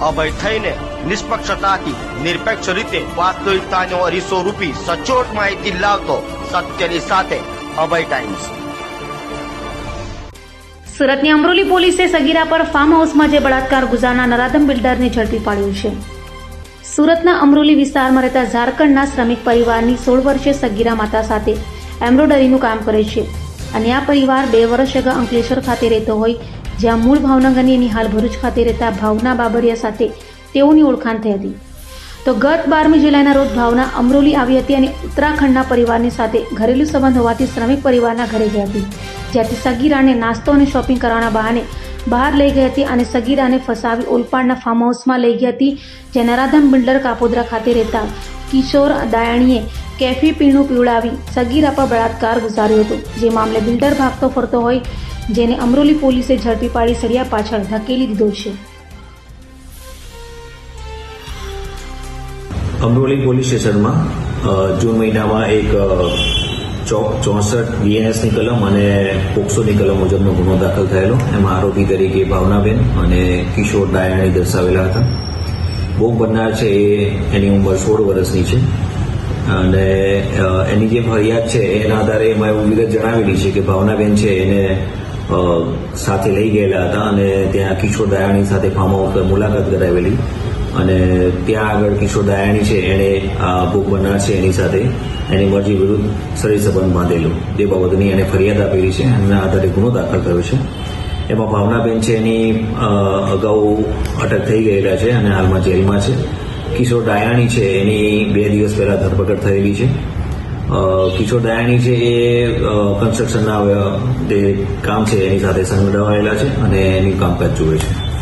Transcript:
અભય થઈને નિષ્પક્ષતાથી, નિરપેક્ષ રીતે વાસ્તવિકતાનો અરીસો રૂપી સચોટ માહિતી લાવતો સત્યની સાથે અભય ટાઈમ્સ. સુરતની અમરોલી પોલીસે સગીરા પર ફાર્મ હાઉસમાં જે બળાત્કાર ગુજારના નરાધમ બિલ્ડરને ઝડપી પાડ્યું છે. સુરતના અમરોલી વિસ્તારમાં રહેતા ઝારખંડના શ્રમિક પરિવારની સોળ વર્ષે સગીરા માતા સાથે એમ્બ્રોડરીનું કામ કરે છે. અને આ પરિવાર બે વર્ષ અગાઉ અંકલેશ્વર ખાતે રહેતો હોય જ્યાં મૂળ ભાવનગરની એની હાલ ભરૂચ ખાતે રહેતા ભાવના બાબરિયા સાથે તેઓની ઓળખાણ થઈ હતી. તો ગત બારમી જુલાઈના રોજ ભાવના અમરોલી આવી હતી અને ઉત્તરાખંડના પરિવારની સાથે ઘરેલું સંબંધ હોવાથી શ્રમિક પરિવારના ઘરે ગઈ હતી. જ્યાંથી સગીરાને નાસ્તો અને શોપિંગ કરવાના બહાને બહાર લઈ ગઈ હતી અને સગીરાને ફસાવી ઓલપાડના ફાર્મ હાઉસમાં લઈ ગઈ હતી જે નરાધમ બિલ્ડર કાપોદ્રા ખાતે રહેતા કિશોર દાયાણીએ કેફી પીણું પીવડાવી સગીરા પર બળાત્કાર ગુજાર્યો હતો. જે મામલે બિલ્ડર ભાગતો ફરતો હોય જેને અમરોલી પોલીસે ઝડપી પાડી સળિયા પાછળ ધકેલી દીધો છે. અમરોલી પોલીસ સ્ટેશનમાં જૂન મહિનામાં એક ચોસઠ બીએનએસની કલમ અને પોક્સોની કલમ મુજબનો ગુનો દાખલ થયેલો. એમાં આરોપી તરીકે ભાવનાબેન અને કિશોર દાયાણી દર્શાવેલા હતા. ભોગ બનનાર છે એ એની ઉંમર સોળ વર્ષની છે. અને એની જે ફરિયાદ છે, એના આધારે એમાં એવું વિગત જણાવેલી છે કે ભાવનાબેન છે એને સાથે લઈ ગયેલા હતા અને ત્યાં કિશોર દયાણી સાથે ફાર્મ હાઉસ પર મુલાકાત કરાવેલી. અને ત્યાં આગળ કિશોર દયાણી છે, એણે આ ભોગ બનનાર છે એની સાથે. એની મરજી વિરુદ્ધ શરીર સંબંધ બાંધેલો. તે બાબતની એને ફરિયાદ આપેલી છે એના આધારે ગુનો દાખલ થયો છે. એમાં ભાવનાબેન છે એની અગાઉ અટક થઈ ગયેલા છે અને હાલમાં જેલમાં છે. કિશોર ડાયાણી છે, એની બે દિવસ પહેલા ધરપકડ થયેલી છે. કિશોર દયાણી છે એ કન્સ્ટ્રક્શનના તે કામ છે, એની સાથે સંકળાયેલા છે અને એની કામકાજ જુએ છે.